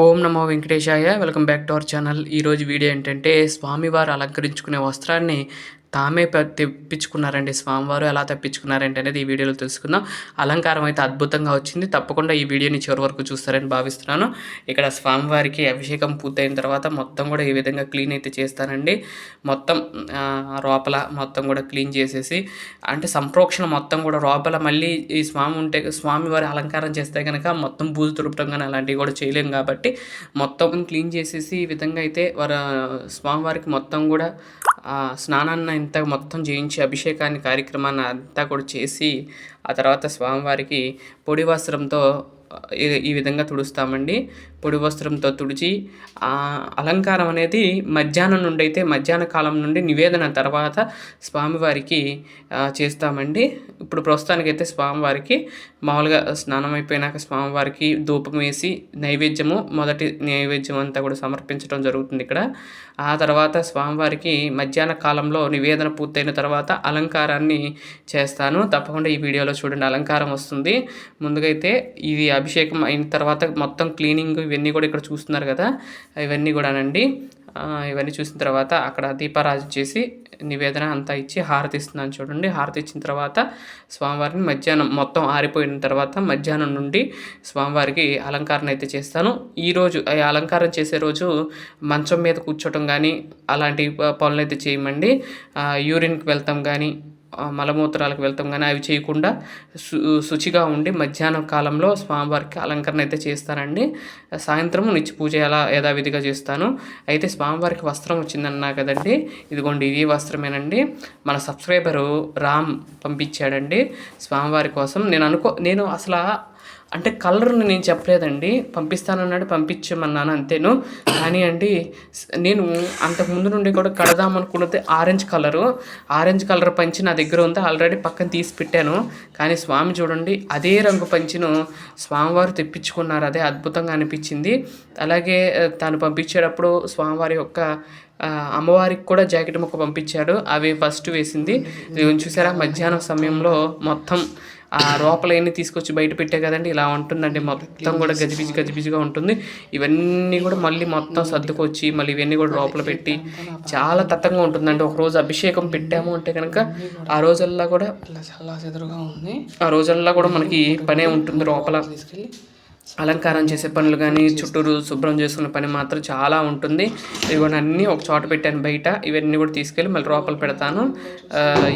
ఓం నమో వెంకటేశాయ welcome back to our channel. ఈరోజు video ఏంటంటే స్వామివారు అలంకరించుకునే వస్త్రాన్ని తామే తెప్పించుకున్నారండి స్వామివారు. ఎలా తెప్పించుకున్నారంటే అనేది ఈ వీడియోలో తెలుసుకుందాం. అలంకారం అయితే అద్భుతంగా వచ్చింది. తప్పకుండా ఈ వీడియోని చివరి వరకు చూస్తారని భావిస్తున్నాను. ఇక్కడ స్వామివారికి అభిషేకం పూర్తయిన తర్వాత మొత్తం కూడా ఈ విధంగా క్లీన్ అయితే చేస్తానండి మొత్తం లోపల మొత్తం కూడా క్లీన్ చేసేసి అంటే సంప్రోక్షణ మొత్తం కూడా లోపల మళ్ళీ ఈ స్వామి ఉంటే స్వామివారి అలంకారం చేస్తే కనుక మొత్తం బూజు తుడపడం కానీ అలాంటివి కూడా చేయలేం కాబట్టి మొత్తం క్లీన్ చేసేసి ఈ విధంగా అయితే వారు స్వామివారికి మొత్తం కూడా స్నానాన్ని అంతా మొత్తం చేయించి అభిషేకాన్ని కార్యక్రమాన్ని అంతా కూడా చేసి ఆ తర్వాత స్వామివారికి పొడి వస్త్రంతో ఈ- విధంగా తుడుస్తామండి. పొడి వస్త్రంతో తుడిచి అలంకారం అనేది మధ్యాహ్నం నుండి అయితే మధ్యాహ్న కాలం నుండి నివేదన తర్వాత స్వామివారికి చేస్తామండి. ఇప్పుడు ప్రస్తుతానికైతే స్వామివారికి మామూలుగా స్నానం అయిపోయినాక స్వామివారికి ధూపం వేసి నైవేద్యము మొదటి నైవేద్యం అంతా కూడా సమర్పించడం జరుగుతుంది ఇక్కడ. ఆ తర్వాత స్వామివారికి మధ్యాహ్న కాలంలో నివేదన పూర్తయిన తర్వాత అలంకారాన్ని చేస్తాను. తప్పకుండా ఈ వీడియోలో చూడండి అలంకారం వస్తుంది. ముందుగైతే ఇది అభిషేకం అయిన తర్వాత మొత్తం క్లీనింగ్ ఇవన్నీ కూడా ఇక్కడ చూస్తున్నారు కదా. ఇవన్నీ కూడానండి. ఇవన్నీ చూసిన తర్వాత అక్కడ దీపారాజు చేసి నివేదన అంతా ఇచ్చి హారతి ఇస్తున్నాను చూడండి. హారతి ఇచ్చిన తర్వాత స్వామివారిని మధ్యాహ్నం మొత్తం ఆరిపోయిన తర్వాత మధ్యాహ్నం నుండి స్వామివారికి అలంకారం అయితే చేస్తాను. ఈరోజు ఈ అలంకారం చేసే రోజు మంచం మీద కూర్చోటం కానీ అలాంటి పనులు అయితే చేయమండి. యూరిన్కి వెళ్తాం కానీ మలమూత్రాలకు వెళ్తాం కానీ అవి చేయకుండా శు శుచిగా ఉండి మధ్యాహ్నం కాలంలో స్వామివారికి అలంకరణ అయితే చేస్తానండి సాయంత్రం నిత్య పూజ ఎలా యథావిధిగా చేస్తాను. అయితే స్వామివారికి వస్త్రం వచ్చిందన్నా కదండి ఇదిగోండి ఇది వస్త్రమేనండి. మన సబ్స్క్రైబరు రామ్ పంపించాడండి. స్వామివారి కోసం నేను అనుకో నేను అసలు అంటే కలర్ని నేను చెప్పలేదండి. పంపిస్తానన్నాడు పంపించమన్నాను అంతేను. కానీ అండి నేను అంతకు ముందు నుండి కూడా కడదామనుకున్నది ఆరెంజ్ కలరు. ఆరెంజ్ కలర్ పంచి నా దగ్గర ఉంది ఆల్రెడీ పక్కన తీసి పెట్టాను. కానీ స్వామి చూడండి అదే రంగు పంచిను స్వామివారు తెప్పించుకున్నారు. అదే అద్భుతంగా అనిపించింది. అలాగే తాను పంపించేటప్పుడు స్వామివారి యొక్క అమ్మవారికి కూడా జాకెట్ ముక్క పంపించాడు. అవి ఫస్ట్ వేసింది. చూసారా మధ్యాహ్నం సమయంలో మొత్తం ఆ లోపలన్నీ తీసుకొచ్చి బయట పెట్టే కదండి ఇలా ఉంటుందండి. మొత్తం కూడా గజిబిజి గజిబిజిగా ఉంటుంది. ఇవన్నీ కూడా మళ్ళీ మొత్తం సర్దుకొచ్చి మళ్ళీ ఇవన్నీ కూడా లోపల పెట్టి చాలా తత్తంగా ఉంటుందండి. ఒక రోజు అభిషేకం పెట్టాము అంటే కనుక ఆ రోజల్లా కూడా ఆ రోజల్లా కూడా మనకి పనే ఉంటుంది లోపల తీసుకెళ్ళి అలంకారం చేసే పనులు కానీ చుట్టూరు శుభ్రం చేసుకునే పని మాత్రం చాలా ఉంటుంది. ఇవన్నీ అన్నీ ఒక చోట పెట్టాను బయట. ఇవన్నీ కూడా తీసుకెళ్ళి మళ్ళీ లోపల పెడతాను.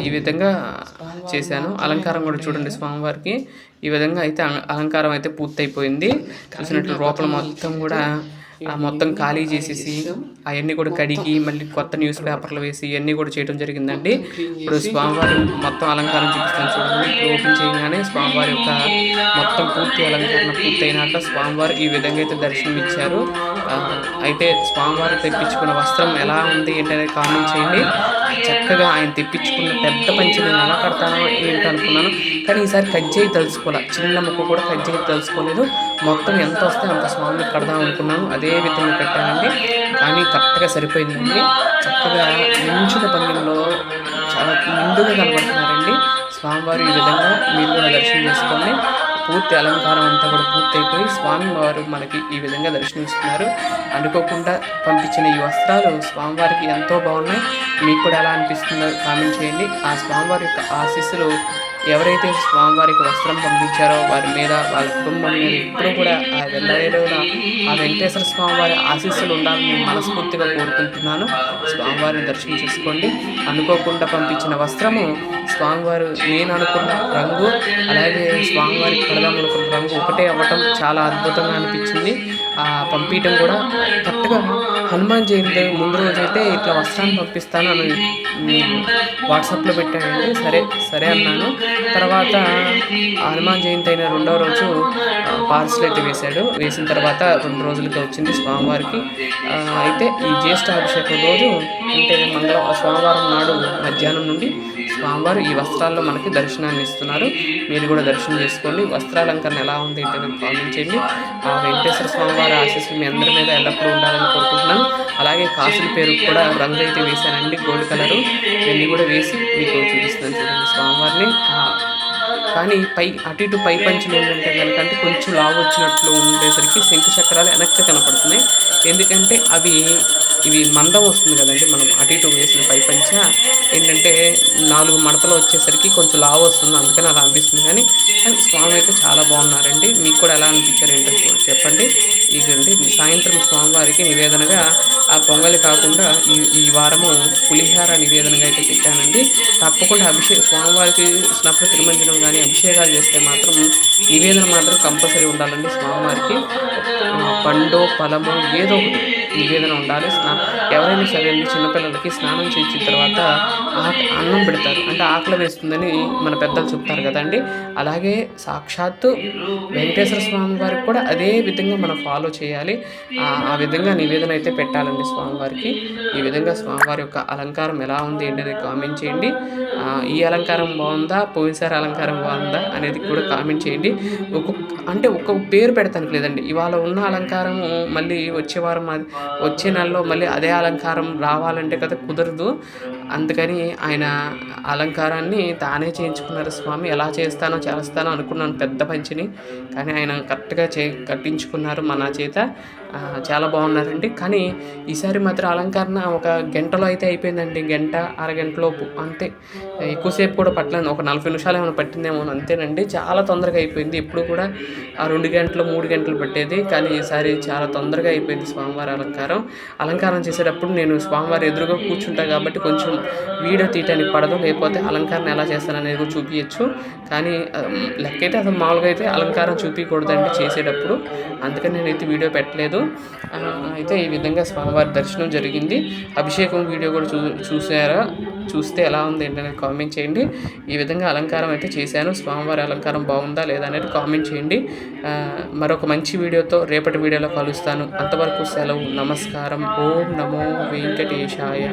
ఈ విధంగా చేశాను. అలంకారం కూడా చూడండి స్వామివారికి. ఈ విధంగా అయితే అలంకారం అయితే పూర్తయిపోయింది. చూసినట్లు లోపల మొత్తం కూడా ఆ మొత్తం ఖాళీ చేసేసి అవన్నీ కూడా కడిగి మళ్ళీ కొత్త న్యూస్ పేపర్లు వేసి ఇవన్నీ కూడా చేయడం జరిగిందండి. ఇప్పుడు స్వామివారి మొత్తం అలంకారం చూపిస్తాను చూడండి. ఓపెన్ చేయగానే స్వామివారి యొక్క మొత్తం పూర్తి అలంకరణ పూర్తయినాక స్వామివారు ఈ విధంగా అయితే దర్శనం ఇచ్చారు. అయితే స్వామివారు తెప్పించుకున్న వస్త్రం ఎలా ఉంది ఏంటనేది కామెంట్ చేయండి. చక్కగా ఆయన తెప్పించుకున్న పెద్ద పంచి నేను ఎలా కడతానో ఏంటి అనుకున్నాను. కానీ ఈసారి కట్ చేయి తలుచుకోలే. చిన్న ముక్క కూడా కట్ చేయి తలుచుకోలేదు. మొత్తం ఎంత వస్తే అంత స్వామిని కడదాం అనుకున్నాను. అదే విధంగా కట్టానండి. కానీ కరెక్ట్గా సరిపోయిందండి చక్కగా నించున్న పందెంలో చాలా ముందుగా కనబడుతున్నారండి. స్వామివారు ఈ విధంగా మీరు కూడా దర్శనం చేసుకోండి. పూర్తి అలంకారం అంతా కూడా పూర్తి అయిపోయి స్వామి వారు మనకి ఈ విధంగా దర్శనమిస్తున్నారు. అనుకోకుండా పంపించిన ఈ వస్త్రాలు స్వామివారికి ఎంతో బాగున్నాయి. మీకు కూడా ఎలా అనిపిస్తుందో కామెంట్ చేయండి. ఆ స్వామివారి యొక్క ఆశీస్సులు ఎవరైతే స్వామివారికి వస్త్రం పంపించారో వారి మీద వాళ్ళ కుటుంబం మీద ఎప్పుడూ కూడా ఆ వెళ్ళేరున ఆ వెంకటేశ్వర స్వామి వారి ఆశీస్సులు ఉండాలని నేను మనస్ఫూర్తిగా కోరుకుంటున్నాను. స్వామివారిని దర్శనం చేసుకోండి. అనుకోకుండా పంపించిన వస్త్రము స్వామివారు నేను అనుకున్న రంగు అలాగే స్వామివారి కడదాం అనుకున్న రంగు ఒకటే అవ్వటం చాలా అద్భుతంగా అనిపించింది. ఆ పంపించడం కూడా కరెక్ట్గా హనుమాన్ జయంతి ముందు రోజైతే ఇట్లా వస్త్రాన్ని పంపిస్తాను అని వాట్సాప్లో పెట్టానండి. సరే సరే అన్నాను. తర్వాత హనుమాన్ జయంతి అయిన రెండవ రోజు పార్సల్ అయితే వేశాడు. వేసిన తర్వాత రెండు రోజులకి వచ్చింది స్వామివారికి. అయితే ఈ జ్యేష్ఠాభిషేకం రోజు అంటే మంగళ సోమవారం నాడు మధ్యాహ్నం నుండి స్వామివారు ఈ వస్త్రాల్లో మనకి దర్శనాన్ని ఇస్తున్నారు. మీరు కూడా దర్శనం చేసుకోండి. వస్త్రాలంకరణ ఎలా ఉంది ఏంటో నాకు కామెంట్ ఆ వెంకటేశ్వర స్వామివారి ఆశీస్సులు మీ అందరి మీద ఎల్లప్పుడూ ఉండాలని కోరుకుంటున్నాను. అలాగే కాసుల పేరు కూడా రంగు అయితే వేశానండి గోల్డ్ కలరు. ఇవన్నీ కూడా వేసి మీకు చూడండి స్వామివారిని. కానీ పై అటు ఇటు పై పంచులు ఏంటంటే కనుకంటే కొంచెం లావు వచ్చినట్లు ఉండేసరికి శంకు చక్రాలు వెనక్కి కనపడుతున్నాయి. ఎందుకంటే అవి ఇవి మందం వస్తుంది కదండి మనం అటు ఇటు వేసిన పై పంచ. ఏంటంటే నాలుగు మడతలు వచ్చేసరికి కొంచెం లావు వస్తుంది అందుకని అలా అనిపిస్తుంది. కానీ కానీ స్వామి అయితే చాలా బాగున్నారండి. మీకు కూడా ఎలా అనిపించారు ఏంటో చెప్పండి. ఇదండి సాయంత్రం స్వామివారికి నివేదనగా ఆ పొంగలి కాకుండా ఈ ఈ వారము పులిహార నివేదనగా అయితే పెట్టానండి. తప్పకుండా అభిషేక స్వామివారికి స్నప్న తిరుమంజనం కానీ అభిషేకాలు చేస్తే మాత్రం నివేదన మాత్రం కంపల్సరీ ఉండాలండి స్వామివారికి. పండు ఫలము ఏదో ఒకటి. నివేదన ఉండాలి. స్నా ఎవరైనా సరే అండి చిన్నపిల్లలకి స్నానం చేసిన తర్వాత ఆక అన్నం పెడతారు. అంటే ఆకలి వేస్తుందని మన పెద్దలు చెప్తారు కదండి. అలాగే సాక్షాత్తు వెంకటేశ్వర స్వామి వారికి కూడా అదే విధంగా మనం ఫాలో చేయాలి. ఆ విధంగా నివేదన అయితే పెట్టాలండి స్వామివారికి. ఈ విధంగా స్వామివారి యొక్క అలంకారం ఎలా ఉంది అనేది కామెంట్ చేయండి. ఈ అలంకారం బాగుందా? పోయినసారి అలంకారం బాగుందా? అనేది కూడా కామెంట్ చేయండి. ఒక్కొక్క అంటే ఒక్కొక్క పేరు పెడతానికి లేదండి. ఇవాళ ఉన్న అలంకారము మళ్ళీ వచ్చే వారం అది వచ్చే నెలలో మళ్ళీ అదే అలంకారం రావాలంటే కదా కుదరదు. అందుకని ఆయన అలంకారాన్ని తానే చేయించుకున్నారు స్వామి. ఎలా చేస్తానో చేస్తానో అనుకున్నాను పెద్ద పంచిని. కానీ ఆయన కరెక్ట్గా చే కట్టించుకున్నారు మన చేత. చాలా బాగున్నారండి. కానీ ఈసారి మాత్రం అలంకరణ ఒక గంటలో అయితే అయిపోయిందండి. గంట అరగంటలోపు అంతే. ఎక్కువసేపు కూడా పట్టలేదు. ఒక నలభై నిమిషాలు ఏమైనా పట్టిందేమో అంతేనండి. చాలా తొందరగా అయిపోయింది. ఇప్పుడు కూడా ఆ రెండు గంటలు మూడు గంటలు పట్టేది. కానీ ఈసారి చాలా తొందరగా అయిపోయింది స్వామివారి అలంకారం. అలంకారం చేసేటప్పుడు నేను స్వామివారి ఎదురుగా కూర్చుంటా కాబట్టి కొంచెం వీడియో తీయటానికి పడదు లేకపోతే అలంకారం ఎలా చేస్తారనేది కూడా చూపించచ్చు కానీ లెక్కైతే లెక్క అయితే అసలు మామూలుగా అయితే అలంకారం చూపించకూడదండి చేసేటప్పుడు. అందుకని నేనైతే వీడియో పెట్టలేదు. అయితే ఈ విధంగా స్వామివారి దర్శనం జరిగింది. అభిషేకం వీడియో కూడా చూ చూసారా? చూస్తే ఎలా ఉంది ఏంటనేది కామెంట్ చేయండి. ఈ విధంగా అలంకారం అయితే చేశాను. స్వామివారి అలంకారం బాగుందా లేదా అనేది కామెంట్ చేయండి. మరొక మంచి వీడియోతో రేపటి వీడియోలో కలుస్తాను. అంతవరకు సెలవు. నమస్కారం. ఓం నమో వెంకటేశాయ.